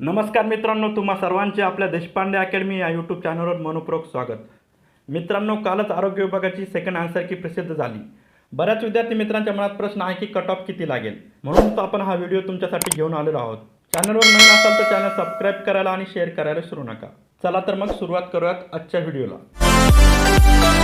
नमस्कार मित्रांनो तुम्हा सर्वांचे आपल्या देशपांडे अकॅडमी या यूट्यूब चॅनलवर मनपूर्वक स्वागत. मित्रांनो कालच आरोग्य विभागाची सेकंड आन्सर की प्रसिद्ध झाली. बऱ्याच विद्यार्थी मित्रांच्या मनात प्रश्न आहे की कट ऑफ किती लागेल? म्हणून आपण हा व्हिडिओ तुमच्यासाठी घेऊन आलेलो आहोत. चॅनलवर नवीन असाल तर चॅनल सबस्क्राईब करायला आणि शेअर करायला सुरू नका. चला तर मग सुरुवात करूयात आजच्या व्हिडिओला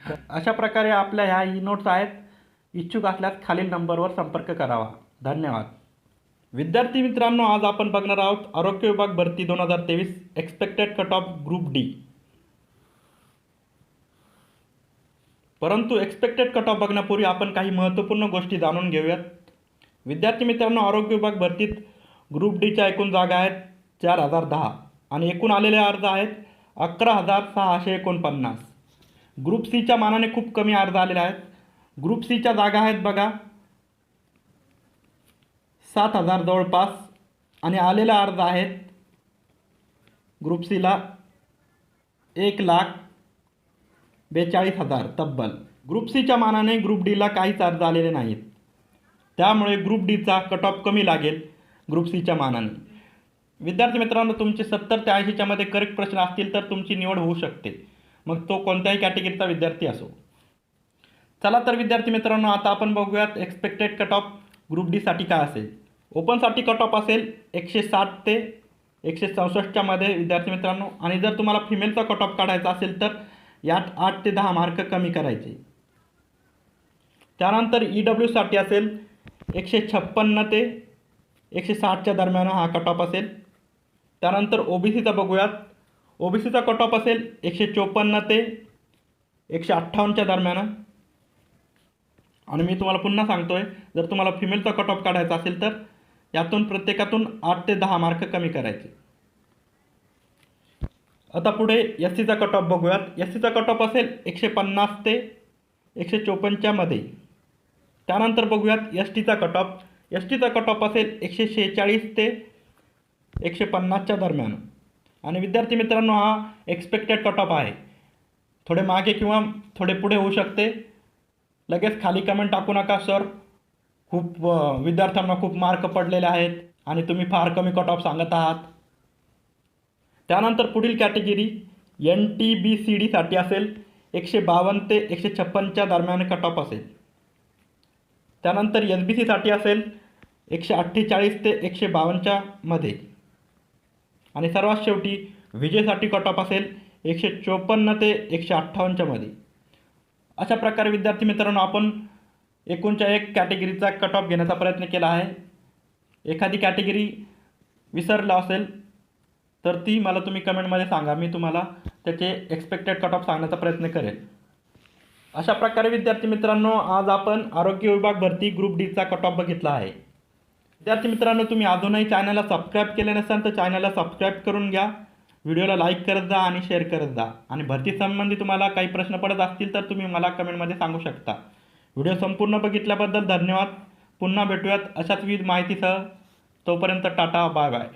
अशा प्रकारे आपल्या ह्या ई नोट्स आहेत. इच्छुक असल्यास खालील नंबरवर संपर्क करावा. धन्यवाद. विद्यार्थी मित्रांनो आज आपण बघणार आहोत आरोग्य विभाग भरती दोन हजार तेवीस expected cut off group D परंतु एक्सपेक्टेड कट ऑफ बघण्यापूर्वी आपण काही महत्त्वपूर्ण गोष्टी जाणून घेऊयात. विद्यार्थी मित्रांनो आरोग्य विभाग भरतीत ग्रुप डीच्या एकूण जागा आहेत चार हजार दहा आणि एकूण आलेले अर्ज आहेत अकरा हजार सहाशे एकोणपन्नास. ग्रुप सीच्या मानाने खूप कमी अर्ज आलेले आहेत. ग्रुप सीच्या जागा आहेत बघा. सात हजार जवळपास. आणि आलेले अर्ज आहेत. ग्रुप सीला एक लाख बेचाळीस हजार तब्बल. ग्रुप सीच्या मानाने ग्रुप डीला काहीच अर्ज आलेले नाहीत. त्यामुळे ग्रुप डीचा कट ऑफ कमी लागेल ग्रुप सीच्या मानाने. विद्यार्थी मित्रांनो तुमचे सत्तर ते ऐंशीच्यामध्ये करेक्ट प्रश्न असतील तर तुमची निवड होऊ शकते. मग तो कोणत्याही कॅटेगरीचा विद्यार्थी असो. चला तर विद्यार्थी मित्रांनो आता आपण बघूयात एक्सपेक्टेड कट ऑफ ग्रुप डीसाठी काय असेल. ओपनसाठी कट ऑफ असेल एकशे साठ ते एकशे चौसष्टच्यामध्ये विद्यार्थी मित्रांनो. आणि जर तुम्हाला फिमेलचा कट ऑफ काढायचा असेल तर यात आठ ते दहा मार्क कमी करायचे. त्यानंतर ई डब्ल्यूसाठी असेल एकशे छप्पन्न ते एकशे साठच्या दरम्यान हा कट ऑफ असेल. त्यानंतर ओ बी सीचा बघूयात. ओ बी सीचा कट ऑफ असेल एकशे चोपन्न ते एकशे अठ्ठावन्नच्या दरम्यान. आणि मी तुम्हाला पुन्हा सांगतो आहे जर तुम्हाला फिमेलचा कट ऑफ काढायचा असेल तर यातून प्रत्येकातून आठ ते दहा मार्क कमी करायचे. आता पुढे एस सीचा कट ऑफ बघूयात. एस सीचा कट ऑफ असेल एकशे पन्नास ते एकशे चोपन्नच्या मध्ये. त्यानंतर बघूयात एस टीचा कट ऑफ एस टीचा कट ऑफ असेल एकशे शेहेचाळीस ते एकशे पन्नासच्या दरम्यान. आणि विद्यार्थी मित्रांनो हा एक्सपेक्टेड कट ऑफ आहे. थोडे मागे किंवा थोडे पुढे होऊ शकते. लगेच खाली कमेंट टाकू नका सर खूप विद्यार्थ्यांना खूप मार्क पडलेले आहेत आणि तुम्ही फार कमी कट ऑफ सांगत आहात. त्यानंतर पुढील category N T B C डीसाठी असेल. एकशे बावन्न ते एकशे छप्पनच्या दरम्यान कट ऑफ असेल. त्यानंतर एस बी सीसाठी असेल. एकशे अठ्ठेचाळीस ते एकशे बावन्नच्या मध्ये. आणि सर्वात शेवटी विजेसाठी कट ऑफ असेल एकशे चोपन्न ते एकशे अठ्ठावन्नच्या मध्ये. अशा प्रकारे विद्यार्थी मित्रांनो आपण एकूणच्या एक कॅटेगरीचा कट ऑफ घेण्याचा प्रयत्न केला आहे. एखादी कॅटेगरी विसरला असेल तर ती मला तुम्ही कमेंटमध्ये सांगा. मी तुम्हाला त्याचे एक्सपेक्टेड कट ऑफ सांगण्याचा प्रयत्न करेन. अशा प्रकारे विद्यार्थी मित्रांनो आज आपण आरोग्य विभाग भरती ग्रुप डीचा कट ऑफ बघितला आहे. विद्यार्थी मित्रांनो तुम्ही अजूनही चॅनलला सबस्क्राईब केले नसाल तर चॅनलला सबस्क्राईब करून घ्या. व्हिडिओला लाईक करत जा आणि शेअर करत जा. आणि भरतीसंबंधी तुम्हाला काही प्रश्न पडत असतील तर तुम्ही मला कमेंटमध्ये सांगू शकता. व्हिडिओ संपूर्ण बघितल्याबद्दल धन्यवाद. पुन्हा भेटूयात अशाच विविध माहितीसह. तोपर्यंत टाटा बाय बाय